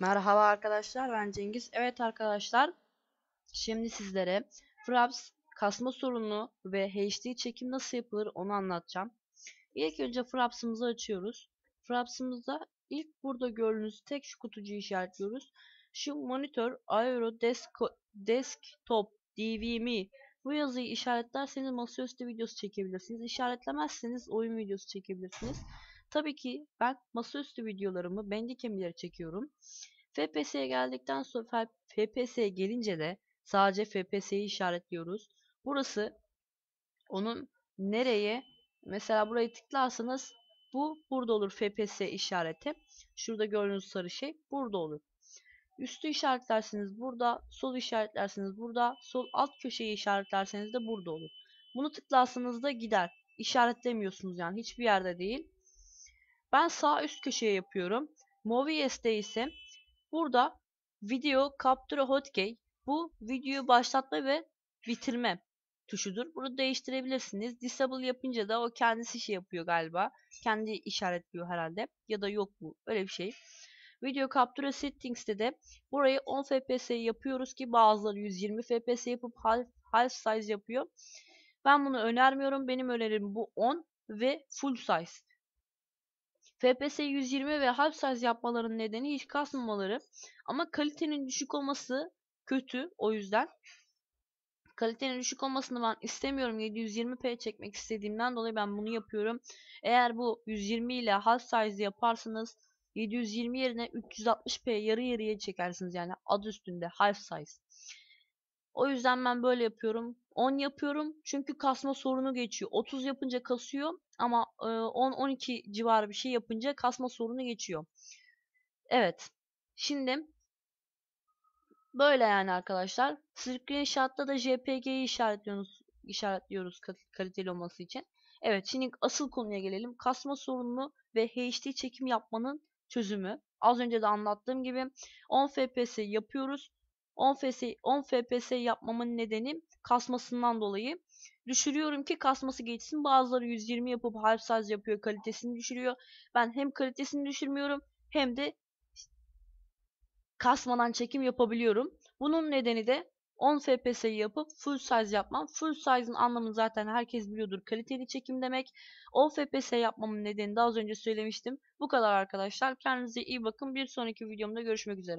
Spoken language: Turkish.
Merhaba arkadaşlar ben Cengiz. Evet arkadaşlar şimdi sizlere Fraps kasma sorunu ve HD çekim nasıl yapılır onu anlatacağım. İlk önce Fraps'ımızı açıyoruz. Fraps'ımızda ilk burada gördüğünüz tek şu kutucuğu işaretliyoruz. Şu monitör Aero Desk Desktop DVMe bu yazıyı işaretlerseniz masaüstü videosu çekebilirsiniz. İşaretlemezseniz oyun videosu çekebilirsiniz. Tabii ki ben masaüstü videolarımı Bandicam çekiyorum. FPS'ye geldikten sonra FPS'ye gelince de sadece FPS'yi işaretliyoruz. Burası onun nereye mesela burayı tıklarsanız bu burada olur FPS işareti. Şurada gördüğünüz sarı şey burada olur. Üstü işaretlerseniz burada, sol işaretlerseniz burada, sol alt köşeyi işaretlerseniz de burada olur. Bunu tıklarsanız da gider. İşaretlemiyorsunuz yani hiçbir yerde değil. Ben sağ üst köşeye yapıyorum. Movies'te ise burada video capture hotkey bu videoyu başlatma ve bitirme tuşudur. Bunu değiştirebilirsiniz. Disable yapınca da o kendisi şey yapıyor galiba. Kendi işaretliyor herhalde. Ya da yok bu. Öyle bir şey. Video Capture Settings'te de burayı 10 FPS yapıyoruz ki bazıları 120 FPS yapıp half, half size yapıyor. Ben bunu önermiyorum. Benim önerim bu 10 ve full size. FPS 120 ve half size yapmaların nedeni hiç kasmamaları. Ama kalitenin düşük olması kötü o yüzden. Kalitenin düşük olmasını ben istemiyorum. 720p çekmek istediğimden dolayı ben bunu yapıyorum. Eğer bu 120 ile half size yaparsanız 720 yerine 360p yarı yarıya çekersiniz yani adı üstünde half size. O yüzden ben böyle yapıyorum. 10 yapıyorum çünkü kasma sorunu geçiyor. 30 yapınca kasıyor ama 10-12 civarı bir şey yapınca kasma sorunu geçiyor. Evet. Şimdi böyle yani arkadaşlar. Screenshot'ta da JPG'yi işaretliyoruz, işaretliyoruz kaliteli olması için. Evet şimdi asıl konuya gelelim. Kasma sorununu ve HD çekim yapmanın çözümü. Az önce de anlattığım gibi 10 FPS yapıyoruz. 10 FPS, 10 FPS yapmamın nedeni kasmasından dolayı. Düşürüyorum ki kasması geçsin. Bazıları 120 yapıp half size yapıyor. Kalitesini düşürüyor. Ben hem kalitesini düşürmüyorum hem de kasmadan çekim yapabiliyorum. Bunun nedeni de 10 FPS'yi yapıp full size yapmam. Full size'ın anlamını zaten herkes biliyordur. Kaliteli çekim demek. 10 FPS yapmamın nedeni de az önce söylemiştim. Bu kadar arkadaşlar. Kendinize iyi bakın. Bir sonraki videomda görüşmek üzere.